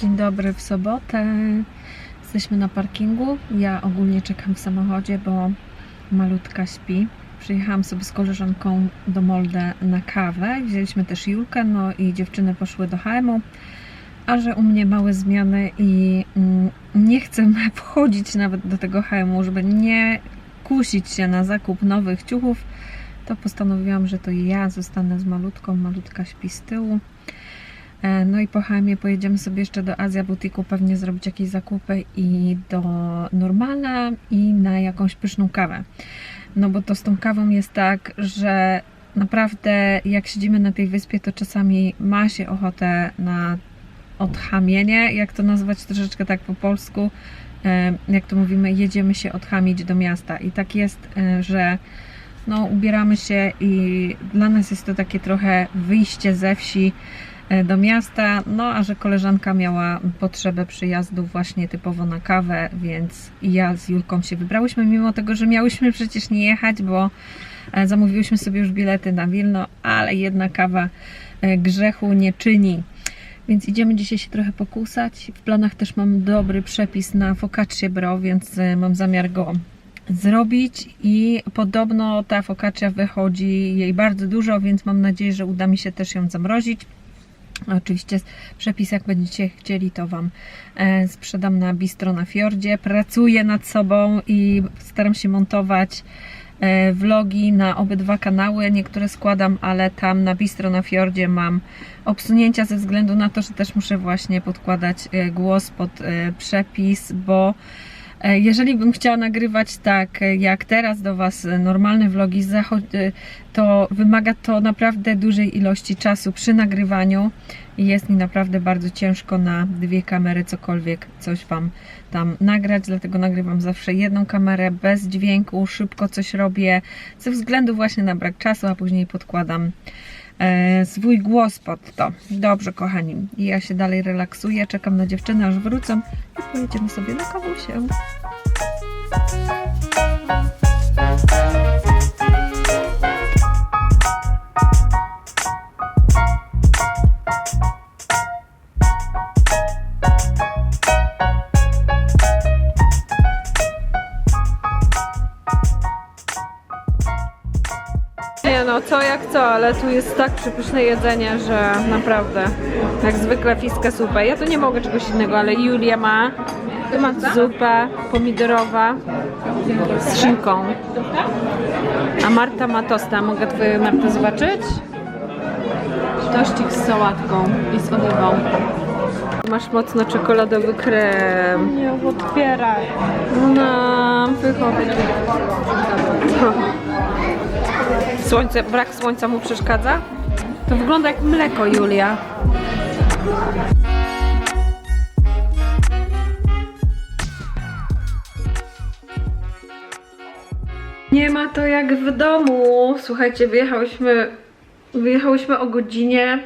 Dzień dobry w sobotę. Jesteśmy na parkingu. Ja ogólnie czekam w samochodzie, bo malutka śpi. Przyjechałam sobie z koleżanką do Molde na kawę. Wzięliśmy też Julkę, no i dziewczyny poszły do HM-u. A że u mnie małe zmiany i mm, nie chcę wchodzić nawet do tego HM-u, żeby nie kusić się na zakup nowych ciuchów, to postanowiłam, że to ja zostanę z malutką. Malutka śpi z tyłu. E, No i po HM pojedziemy sobie jeszcze do Azja Butiku, pewnie zrobić jakieś zakupy i do Normala i na jakąś pyszną kawę. No bo to z tą kawą jest tak, że naprawdę jak siedzimy na tej wyspie, to czasami ma się ochotę na odchamienie, jak to nazwać troszeczkę tak po polsku, jak to mówimy, jedziemy się odchamić do miasta i tak jest, że no ubieramy się i dla nas jest to takie trochę wyjście ze wsi, e, do miasta, no a że koleżanka miała potrzebę przyjazdu właśnie typowo na kawę, więc ja z Julką się wybrałyśmy, mimo tego, że miałyśmy przecież nie jechać, bo e, zamówiłyśmy sobie już bilety na Wilno, ale jedna kawa e, grzechu nie czyni. Więc idziemy dzisiaj się trochę pokusać. W planach też mam dobry przepis na focaccia bro, więc e, mam zamiar go zrobić i podobno ta focaccia wychodzi jej bardzo dużo, więc mam nadzieję, że uda mi się też ją zamrozić. Oczywiście przepis, jak będziecie chcieli, to Wam e, sprzedam na bistro na fiordzie. Pracuję nad sobą i staram się montować vlogi na obydwa kanały. Niektóre składam, ale tam na bistro na fiordzie mam obsunięcia ze względu na to, że też muszę właśnie podkładać e, głos pod e, przepis, bo E, Jeżeli bym chciała nagrywać tak e, jak teraz do Was e, normalne vlogi, e, to wymaga to naprawdę dużej ilości czasu przy nagrywaniu i jest mi naprawdę bardzo ciężko na dwie kamery cokolwiek coś Wam tam nagrać, dlatego nagrywam zawsze jedną kamerę bez dźwięku, szybko coś robię ze względu właśnie na brak czasu, a później podkładam e, swój głos pod to. Dobrze, kochani. Ja się dalej relaksuję, czekam na dziewczyny, aż wrócą i pojedziemy sobie na kawusię. No, co jak co, ale tu jest tak przepyszne jedzenie, że naprawdę, jak zwykle fiskę supę. Ja to nie mogę czegoś innego, ale Julia ma zupę pomidorowa z szynką. A Marta ma tosta. Mogę twoje Marta zobaczyć? Tościk z sałatką i z oliwą. Masz mocno czekoladowy krem. Nie otwieraj. No, wychodzi. Słońce, brak słońca mu przeszkadza? To wygląda jak mleko, Julia. Nie ma to jak w domu. Słuchajcie, wyjechałyśmy, wyjechałyśmy o godzinie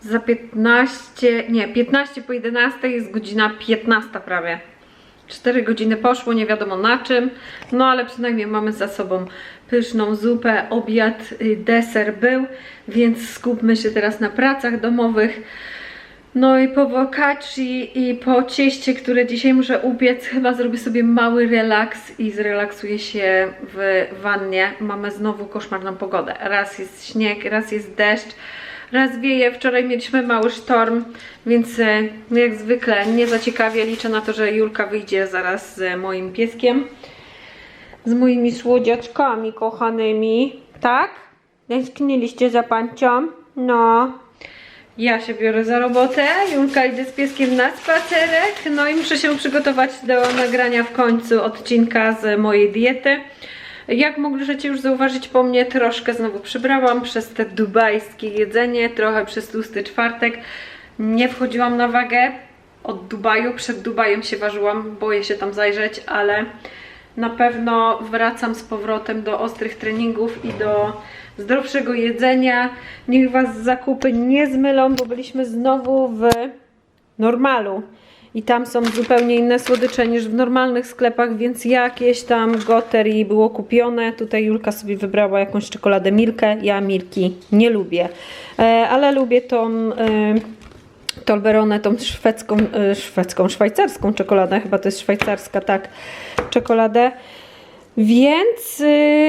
za 15, nie, 15 po 11 jest godzina 15 prawie. 4 godziny poszło, nie wiadomo na czym, no ale przynajmniej mamy za sobą pyszną zupę, obiad, y, deser był, więc skupmy się teraz na pracach domowych. No i po wokacci i po cieście, które dzisiaj muszę upiec, chyba zrobię sobie mały relaks i zrelaksuję się w wannie. Mamy znowu koszmarną pogodę. Raz jest śnieg, raz jest deszcz, raz wieje. Wczoraj mieliśmy mały sztorm, więc e, no jak zwykle nie za ciekawie. Liczę na to, że Julka wyjdzie zaraz z moim pieskiem. Z moimi słodziaczkami kochanymi. Tak? Tęskniliście za pancią? No. Ja się biorę za robotę, Julka idzie z pieskiem na spacerek, no i muszę się przygotować do nagrania w końcu odcinka z mojej diety. Jak możecie już zauważyć po mnie, troszkę znowu przybrałam przez te dubajskie jedzenie, trochę przez tłusty czwartek. Nie wchodziłam na wagę od Dubaju, przed Dubajem się ważyłam, boję się tam zajrzeć, ale na pewno wracam z powrotem do ostrych treningów i do zdrowszego jedzenia. Niech Was zakupy nie zmylą, bo byliśmy znowu w normalu. i tam są zupełnie inne słodycze niż w normalnych sklepach, więc jakieś tam goterii było kupione. Tutaj Julka sobie wybrała jakąś czekoladę Milkę. Ja Milki nie lubię, e, ale lubię tą e, Tolberonę, tą szwedzką, e, szwedzką, szwajcarską czekoladę, chyba to jest szwajcarska, tak, czekoladę. Więc y,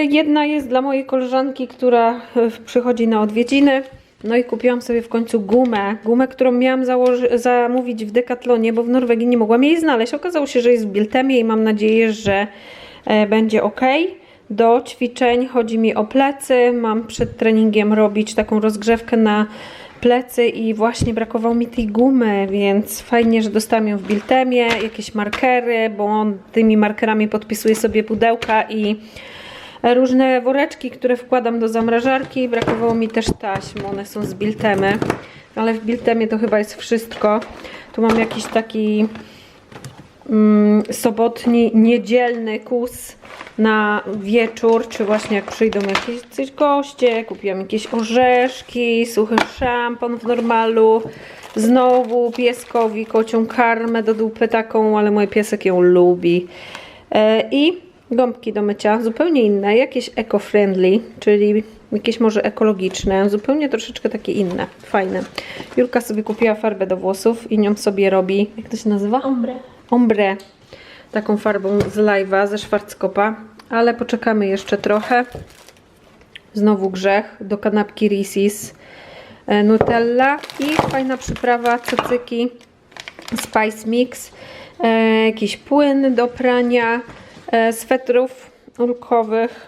jedna jest dla mojej koleżanki, która y, przychodzi na odwiedziny. No i kupiłam sobie w końcu gumę. Gumę, którą miałam zamówić w Decathlonie, bo w Norwegii nie mogłam jej znaleźć. Okazało się, że jest w Biltemie i mam nadzieję, że e, będzie ok. Do ćwiczeń chodzi mi o plecy. Mam przed treningiem robić taką rozgrzewkę na plecy i właśnie brakowało mi tej gumy, więc fajnie, że dostałam ją w Biltemie, jakieś markery, bo on tymi markerami podpisuje sobie pudełka i różne woreczki, które wkładam do zamrażarki. Brakowało mi też taśm, one są z Biltemy, ale w Biltemie to chyba jest wszystko. Tu mam jakiś taki sobotni, niedzielny kus na wieczór, czy właśnie jak przyjdą jakieś goście, kupiłam jakieś orzeszki, suchy szampon w normalu, znowu pieskowi kocią karmę do dupy taką, ale mój piesek ją lubi. E, I gąbki do mycia, zupełnie inne, jakieś eco-friendly, czyli jakieś może ekologiczne, zupełnie troszeczkę takie inne, fajne. Julka sobie kupiła farbę do włosów i nią sobie robi, jak to się nazywa? Ombre. Ombre taką farbą z live'a, ze Schwarzkopa, ale poczekamy jeszcze trochę. Znowu grzech do kanapki Reese's e, Nutella i fajna przyprawa cacyki Spice Mix, e, jakiś płyn do prania e, swetrów ulkowych.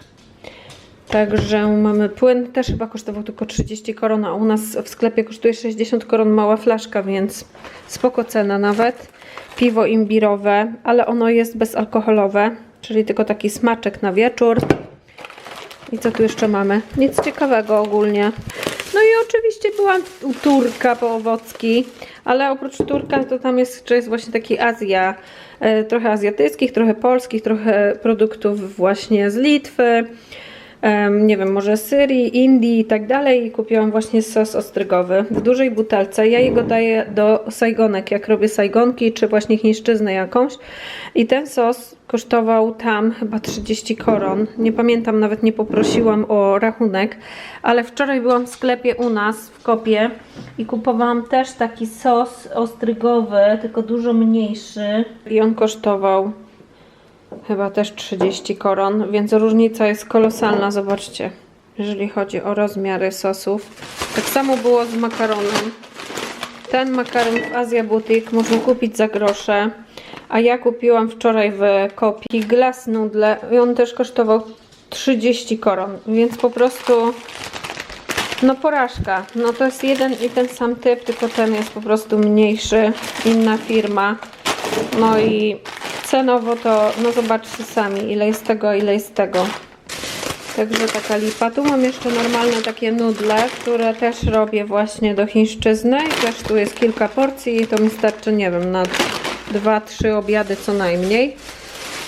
Także mamy płyn, też chyba kosztował tylko 30 koron, a u nas w sklepie kosztuje 60 koron mała flaszka, więc spoko cena nawet. Piwo imbirowe, ale ono jest bezalkoholowe, czyli tylko taki smaczek na wieczór. I co tu jeszcze mamy? Nic ciekawego ogólnie. No i oczywiście byłam u Turka po owocki, ale oprócz Turka to tam jest, jest właśnie taki Azja, e, trochę azjatyckich, trochę polskich, trochę produktów właśnie z Litwy, nie wiem, może Syrii, Indii i tak dalej. I kupiłam właśnie sos ostrygowy w dużej butelce. Ja jego daję do sajgonek, jak robię sajgonki, czy właśnie chińszczyznę jakąś. I ten sos kosztował tam chyba 30 koron. Nie pamiętam, nawet nie poprosiłam o rachunek, ale wczoraj byłam w sklepie u nas w Kopie i kupowałam też taki sos ostrygowy, tylko dużo mniejszy. I on kosztował chyba też 30 koron, więc różnica jest kolosalna, zobaczcie, jeżeli chodzi o rozmiary sosów. Tak samo było z makaronem. Ten makaron w Asia Boutique można kupić za grosze, a ja kupiłam wczoraj w kopii glass noodle i on też kosztował 30 koron, więc po prostu no porażka. No to jest jeden i ten sam typ, tylko ten jest po prostu mniejszy, inna firma. No i cenowo to, no zobaczcie sami, ile jest tego, ile jest tego. Także taka lipa. Tu mam jeszcze normalne takie nudle, które też robię właśnie do chińszczyzny i też tu jest kilka porcji i to mi starczy, nie wiem, na 2-3 obiady co najmniej.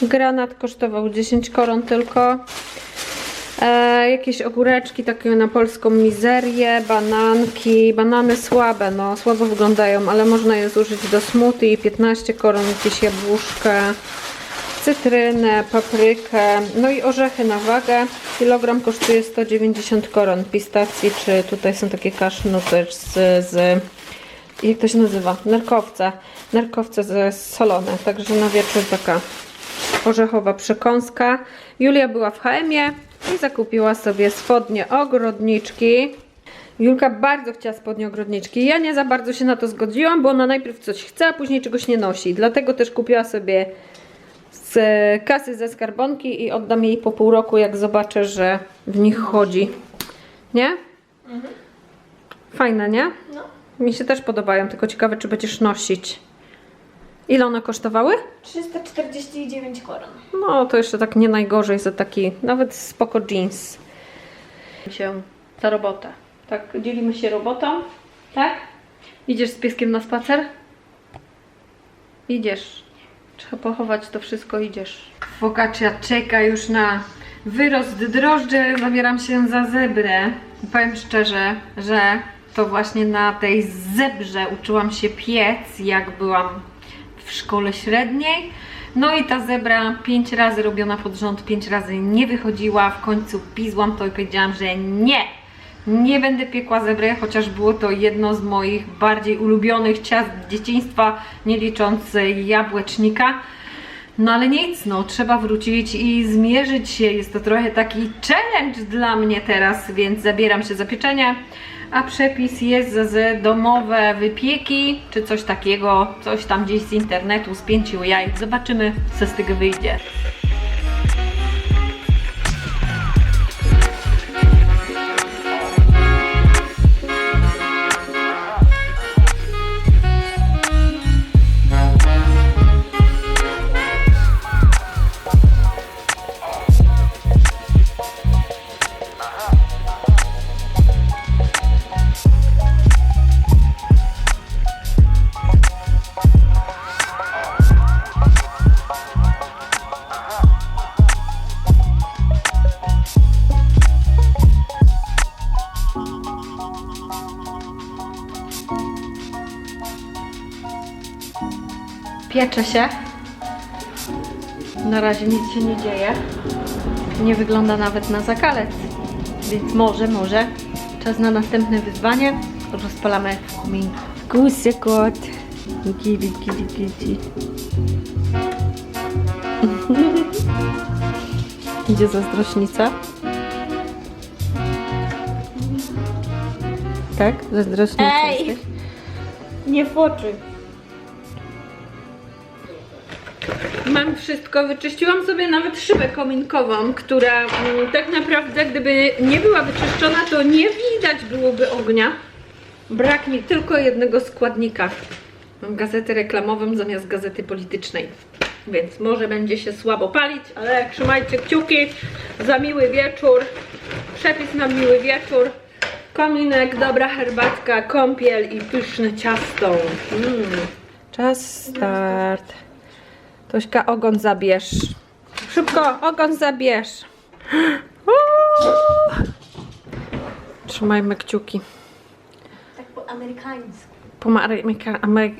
Granat kosztował 10 koron tylko. E, jakieś ogóreczki takie na polską mizerię, bananki, banany słabe, no słabo wyglądają, ale można je zużyć do smoothie, 15 koron, jakieś jabłuszka, cytrynę, paprykę, no i orzechy na wagę. Kilogram kosztuje 190 koron pistacji, czy tutaj są takie kasznuty z, z jak to się nazywa? Nerkowce. Nerkowce ze solone, także na wieczór taka orzechowa przekąska. Julia była w HM-ie i zakupiła sobie spodnie ogrodniczki. Julka bardzo chciała spodnie ogrodniczki. Ja nie za bardzo się na to zgodziłam, bo ona najpierw coś chce, a później czegoś nie nosi. Dlatego też kupiła sobie z kasy ze skarbonki i oddam jej po pół roku, jak zobaczę, że w nich chodzi. Nie? Fajne, nie? No. Mi się też podobają, tylko ciekawe, czy będziesz nosić. Ile one kosztowały? 349 koron. No, to jeszcze tak nie najgorzej za taki, nawet spoko jeans. Się za robotę. Tak, dzielimy się robotą, tak? Idziesz z pieskiem na spacer? Idziesz. Trzeba pochować to wszystko, idziesz. Focaccia czeka już na wyrost drożdży. Zabieram się za zebrę. Powiem szczerze, że to właśnie na tej zebrze uczyłam się piec, jak byłam w szkole średniej. No i ta zebra pięć razy robiona pod rząd, pięć razy nie wychodziła. W końcu pizłam to i powiedziałam, że nie, nie będę piekła zebry, chociaż było to jedno z moich bardziej ulubionych ciast dzieciństwa, nie licząc jabłecznika. No ale nic, no trzeba wrócić i zmierzyć się. Jest to trochę taki challenge dla mnie teraz, więc zabieram się za pieczenie. A przepis jest z domowe wypieki, czy coś takiego, coś tam gdzieś z internetu, z pięciu jaj. Zobaczymy, co z tego wyjdzie. Piecze się. Na razie nic się nie dzieje. Nie wygląda nawet na zakalec. Więc może, może. Czas na następne wyzwanie. Rozpalamy komin. Kusy kot. Kidi, kidi, kidi. Idzie zazdrośnica. Tak? Zazdrośnica Ej! jesteś? Nie w Mam wszystko, wyczyściłam sobie nawet szybę kominkową, która mm, tak naprawdę gdyby nie była wyczyszczona, to nie widać byłoby ognia. Brak mi tylko jednego składnika. Mam gazetę reklamową zamiast gazety politycznej. Więc może będzie się słabo palić, ale trzymajcie kciuki za miły wieczór. Przepis na miły wieczór. Kominek, dobra herbatka, kąpiel i pyszne ciasto. Mm. Czas start. Tośka, ogon zabierz. Szybko, ogon zabierz. Uuu. Trzymajmy kciuki. Tak po amerykańsku. Po ameryka, amery...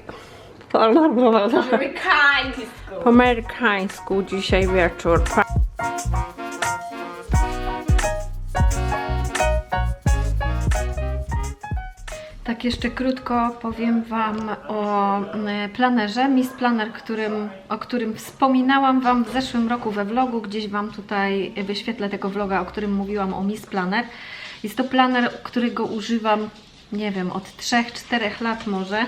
po Amerykańsku. po amerykańsku dzisiaj wieczór. Tak jeszcze krótko powiem Wam o e, planerze. Miss Planner, którym, o którym wspominałam Wam w zeszłym roku we vlogu. Gdzieś Wam tutaj wyświetlę tego vloga, o którym mówiłam o Miss Planner. Jest to planer, którego używam, nie wiem, od 3-4 lat może.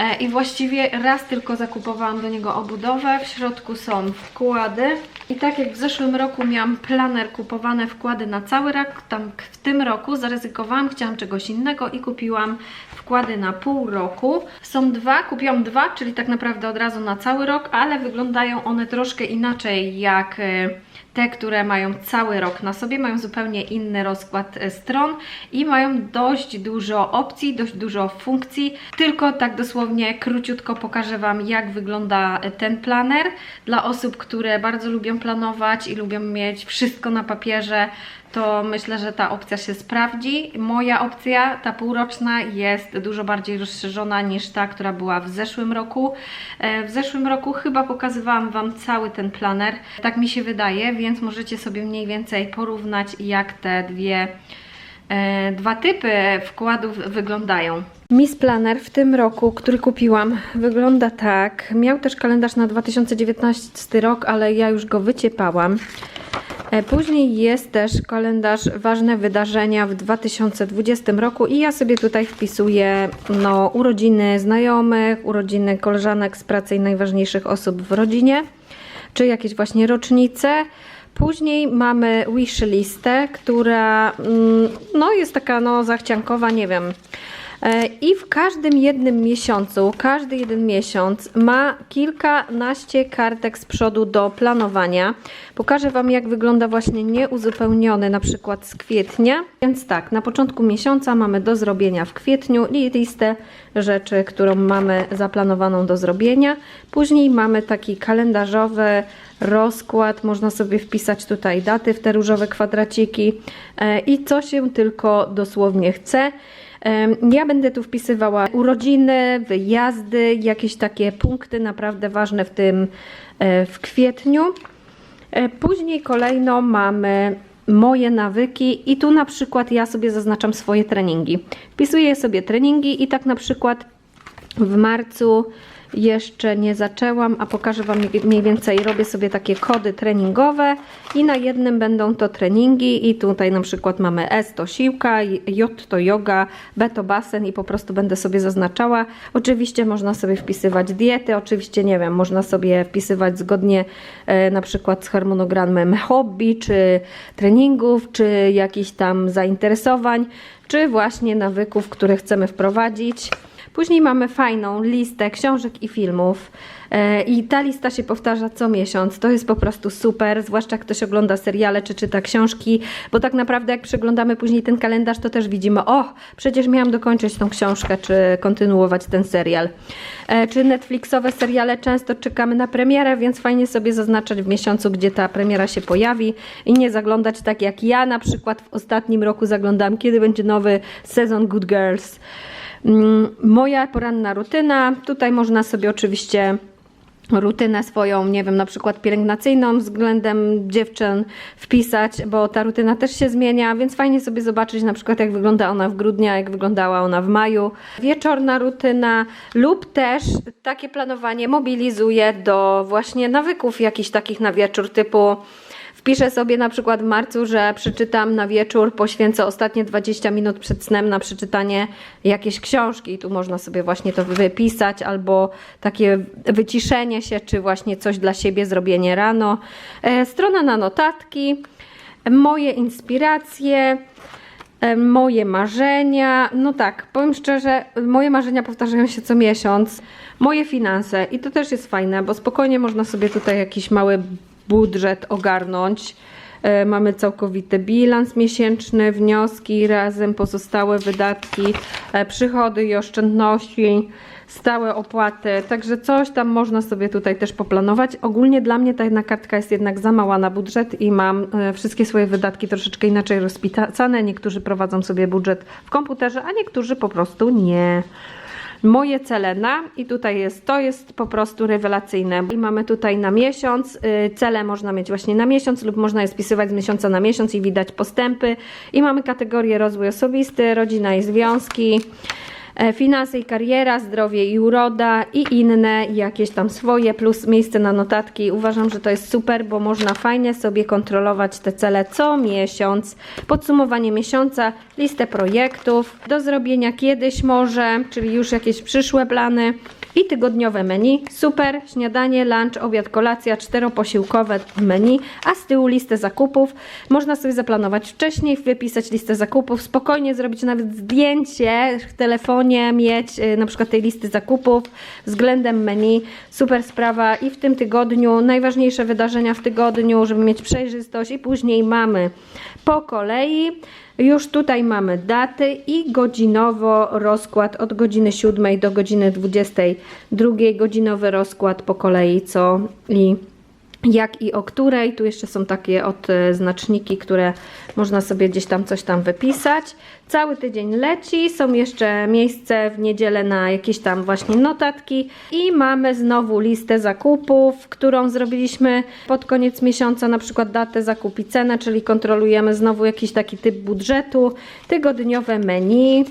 E, I właściwie raz tylko zakupowałam do niego obudowę. W środku są wkłady. I tak jak w zeszłym roku miałam planer kupowane wkłady na cały rok, tam w tym roku zaryzykowałam, chciałam czegoś innego i kupiłam wkłady na pół roku. Są dwa, kupiłam dwa, czyli tak naprawdę od razu na cały rok, ale wyglądają one troszkę inaczej jak e, te, które mają cały rok na sobie, mają zupełnie inny rozkład e, stron i mają dość dużo opcji, dość dużo funkcji. Tylko tak dosłownie króciutko pokażę Wam, jak wygląda e, ten planer. Dla osób, które bardzo lubią planować i lubią mieć wszystko na papierze, to myślę, że ta opcja się sprawdzi. Moja opcja, ta półroczna, jest dużo bardziej rozszerzona niż ta, która była w zeszłym roku. E, W zeszłym roku chyba pokazywałam Wam cały ten planer, tak mi się wydaje, więc możecie sobie mniej więcej porównać, jak te dwie e, dwa typy wkładów wyglądają. Miss Planner w tym roku, który kupiłam, wygląda tak. Miał też kalendarz na 2019 rok, ale ja już go wyciepałam. E, Później jest też kalendarz ważne wydarzenia w 2020 roku i ja sobie tutaj wpisuję no, urodziny znajomych, urodziny koleżanek z pracy i najważniejszych osób w rodzinie, czy jakieś właśnie rocznice. Później mamy wish listę, która mm, no, jest taka no, zachciankowa, nie wiem. E, I w każdym jednym miesiącu, każdy jeden miesiąc ma kilkanaście kartek z przodu do planowania. Pokażę Wam, jak wygląda właśnie nieuzupełniony, na przykład z kwietnia. Więc tak, na początku miesiąca mamy do zrobienia w kwietniu i listę rzeczy, którą mamy zaplanowaną do zrobienia. Później mamy taki kalendarzowy rozkład, można sobie wpisać tutaj daty w te różowe kwadraciki e, i co się tylko dosłownie chce. Ja będę tu wpisywała urodziny, wyjazdy, jakieś takie punkty naprawdę ważne w tym e, w kwietniu. E, Później kolejno mamy moje nawyki i tu na przykład ja sobie zaznaczam swoje treningi. Wpisuję sobie treningi i tak na przykład w marcu jeszcze nie zaczęłam, a pokażę Wam mniej więcej. Robię sobie takie kody treningowe i na jednym będą to treningi i tutaj na przykład mamy S to siłka, J to yoga, B to basen i po prostu będę sobie zaznaczała. Oczywiście można sobie wpisywać diety, oczywiście nie wiem, można sobie wpisywać zgodnie e, na przykład z harmonogramem hobby, czy treningów, czy jakichś tam zainteresowań, czy właśnie nawyków, które chcemy wprowadzić. Później mamy fajną listę książek i filmów. E, I ta lista się powtarza co miesiąc. To jest po prostu super, zwłaszcza ktoś ogląda seriale czy czyta książki, bo tak naprawdę jak przeglądamy później ten kalendarz, to też widzimy, o, przecież miałam dokończyć tą książkę, czy kontynuować ten serial. E, Czy Netflixowe seriale często czekamy na premierę, więc fajnie sobie zaznaczać w miesiącu, gdzie ta premiera się pojawi i nie zaglądać tak jak ja na przykład w ostatnim roku zaglądam, kiedy będzie nowy sezon Good Girls. Mm, Moja poranna rutyna. Tutaj można sobie oczywiście rutynę swoją, nie wiem, na przykład pielęgnacyjną względem dziewczyn wpisać, bo ta rutyna też się zmienia, więc fajnie sobie zobaczyć na przykład jak wygląda ona w grudniu, jak wyglądała ona w maju. Wieczorna rutyna lub też takie planowanie mobilizuje do właśnie nawyków jakichś takich na wieczór typu Wpiszę sobie na przykład w marcu, że przeczytam na wieczór, poświęcę ostatnie 20 minut przed snem na przeczytanie jakiejś książki. I tu można sobie właśnie to wypisać, albo takie wyciszenie się, czy właśnie coś dla siebie, zrobienie rano. E, strona na notatki, moje inspiracje. e, Moje marzenia, no tak, powiem szczerze, moje marzenia powtarzają się co miesiąc. Moje finanse i to też jest fajne, bo spokojnie można sobie tutaj jakiś mały budżet ogarnąć. E, Mamy całkowity bilans miesięczny, wnioski, razem pozostałe wydatki, e, przychody i oszczędności, stałe opłaty. Także coś tam można sobie tutaj też poplanować. Ogólnie dla mnie ta jedna kartka jest jednak za mała na budżet i mam e, wszystkie swoje wydatki troszeczkę inaczej rozpisane. Niektórzy prowadzą sobie budżet w komputerze, a niektórzy po prostu nie moje cele na i tutaj jest, to jest po prostu rewelacyjne. I mamy tutaj na miesiąc, y, cele można mieć właśnie na miesiąc lub można je spisywać z miesiąca na miesiąc i widać postępy. I mamy kategorię rozwój osobisty, rodzina i związki. E, Finanse i kariera, zdrowie i uroda i inne jakieś tam swoje, plus miejsce na notatki. Uważam, że to jest super, bo można fajnie sobie kontrolować te cele co miesiąc. Podsumowanie miesiąca, listę projektów, do zrobienia kiedyś może, czyli już jakieś przyszłe plany. I tygodniowe menu. Super, śniadanie, lunch, obiad, kolacja, czteroposiłkowe menu, a z tyłu listę zakupów. Można sobie zaplanować wcześniej, wypisać listę zakupów, spokojnie zrobić nawet zdjęcie w telefonie, mieć y, na przykład tej listy zakupów względem menu. Super sprawa i w tym tygodniu najważniejsze wydarzenia w tygodniu, żeby mieć przejrzystość i później mamy po kolei. Już tutaj mamy daty i godzinowo rozkład od godziny 7 do godziny 22. Godzinowy rozkład po kolei co i jak i o której. Tu jeszcze są takie od e, które można sobie gdzieś tam coś tam wypisać. Cały tydzień leci, są jeszcze miejsce w niedzielę na jakieś tam właśnie notatki i mamy znowu listę zakupów, którą zrobiliśmy pod koniec miesiąca, na przykład datę zakup i cenę, czyli kontrolujemy znowu jakiś taki typ budżetu, tygodniowe menu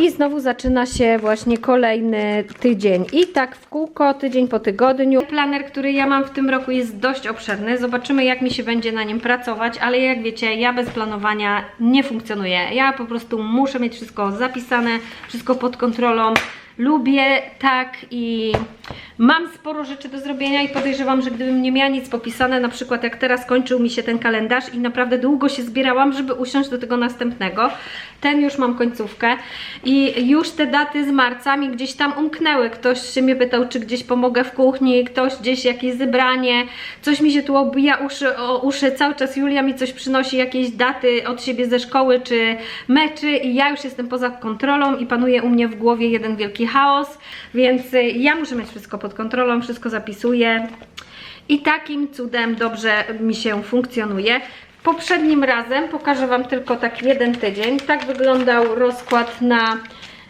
i znowu zaczyna się właśnie kolejny tydzień i tak w kółko, tydzień po tygodniu. Planer, który ja mam w tym roku jest dość obszerny, zobaczymy jak mi się będzie na nim pracować, ale jak wiecie, ja bez planowania nie funkcjonuję. Ja po prostu muszę mieć wszystko zapisane, wszystko pod kontrolą. Lubię tak i mam sporo rzeczy do zrobienia i podejrzewam, że gdybym nie miała nic popisane, na przykład jak teraz kończył mi się ten kalendarz i naprawdę długo się zbierałam, żeby usiąść do tego następnego. Ten już mam końcówkę i już te daty z marca mi gdzieś tam umknęły. Ktoś się mnie pytał, czy gdzieś pomogę w kuchni, ktoś gdzieś jakieś zebranie, coś mi się tu obija uszy o uszy, cały czas Julia mi coś przynosi, jakieś daty od siebie ze szkoły czy meczy i ja już jestem poza kontrolą i panuje u mnie w głowie jeden wielki chaos, więc y, ja muszę mieć wszystko pod kontrolą, wszystko zapisuję i takim cudem dobrze mi się funkcjonuje. poprzednim razem, pokażę Wam tylko tak jeden tydzień. Tak wyglądał rozkład na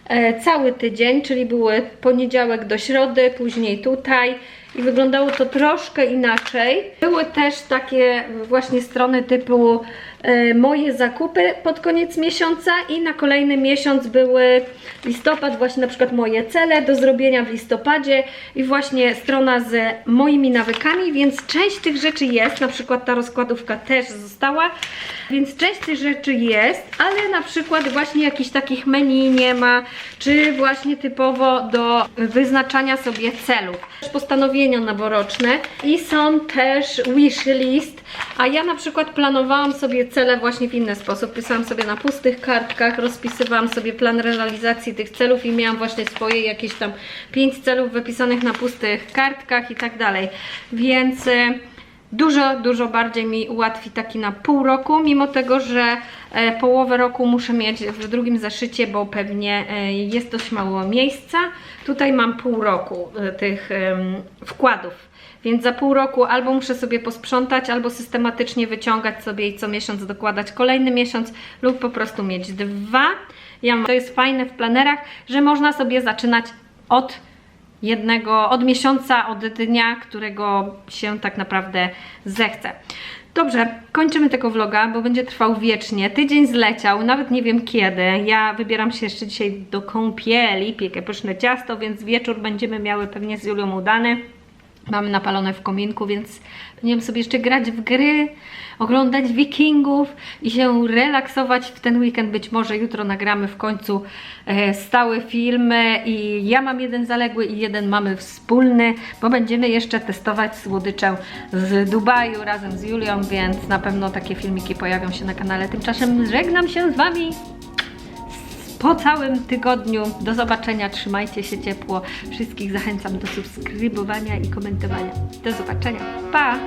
e, cały tydzień, czyli były poniedziałek do środy, później tutaj i wyglądało to troszkę inaczej. Były też takie właśnie strony typu moje zakupy pod koniec miesiąca i na kolejny miesiąc były listopad, właśnie na przykład moje cele do zrobienia w listopadzie i właśnie strona z moimi nawykami, więc część tych rzeczy jest, na przykład ta rozkładówka też została, więc część tych rzeczy jest, ale na przykład właśnie jakichś takich menu nie ma, czy właśnie typowo do wyznaczania sobie celów. Postanowienia noworoczne i są też wish list, a ja na przykład planowałam sobie cele właśnie w inny sposób. Pisałam sobie na pustych kartkach, rozpisywałam sobie plan realizacji tych celów i miałam właśnie swoje jakieś tam pięć celów wypisanych na pustych kartkach i tak dalej. Więc y, dużo, dużo bardziej mi ułatwi taki na pół roku, mimo tego, że e, połowę roku muszę mieć w drugim zaszycie, bo pewnie e, jest dość mało miejsca. Tutaj mam pół roku e, tych wkładów. Więc za pół roku albo muszę sobie posprzątać, albo systematycznie wyciągać sobie i co miesiąc dokładać kolejny miesiąc, lub po prostu mieć dwa. Ja mam, to jest fajne w planerach, że można sobie zaczynać od jednego, od miesiąca, od dnia, którego się tak naprawdę zechce. Dobrze, kończymy tego vloga, bo będzie trwał wiecznie. Tydzień zleciał, nawet nie wiem kiedy. Ja wybieram się jeszcze dzisiaj do kąpieli, piekę pyszne ciasto, więc wieczór będziemy miały pewnie z Julią udany. Mamy napalone w kominku, więc będziemy sobie jeszcze grać w gry, oglądać wikingów i się relaksować w ten weekend. Być może jutro nagramy w końcu e, stały filmy i ja mam jeden zaległy i jeden mamy wspólny, bo będziemy jeszcze testować słodycze z Dubaju razem z Julią, więc na pewno takie filmiki pojawią się na kanale. Tymczasem żegnam się z Wami po całym tygodniu. Do zobaczenia, trzymajcie się ciepło. Wszystkich zachęcam do subskrybowania i komentowania. Do zobaczenia. Pa!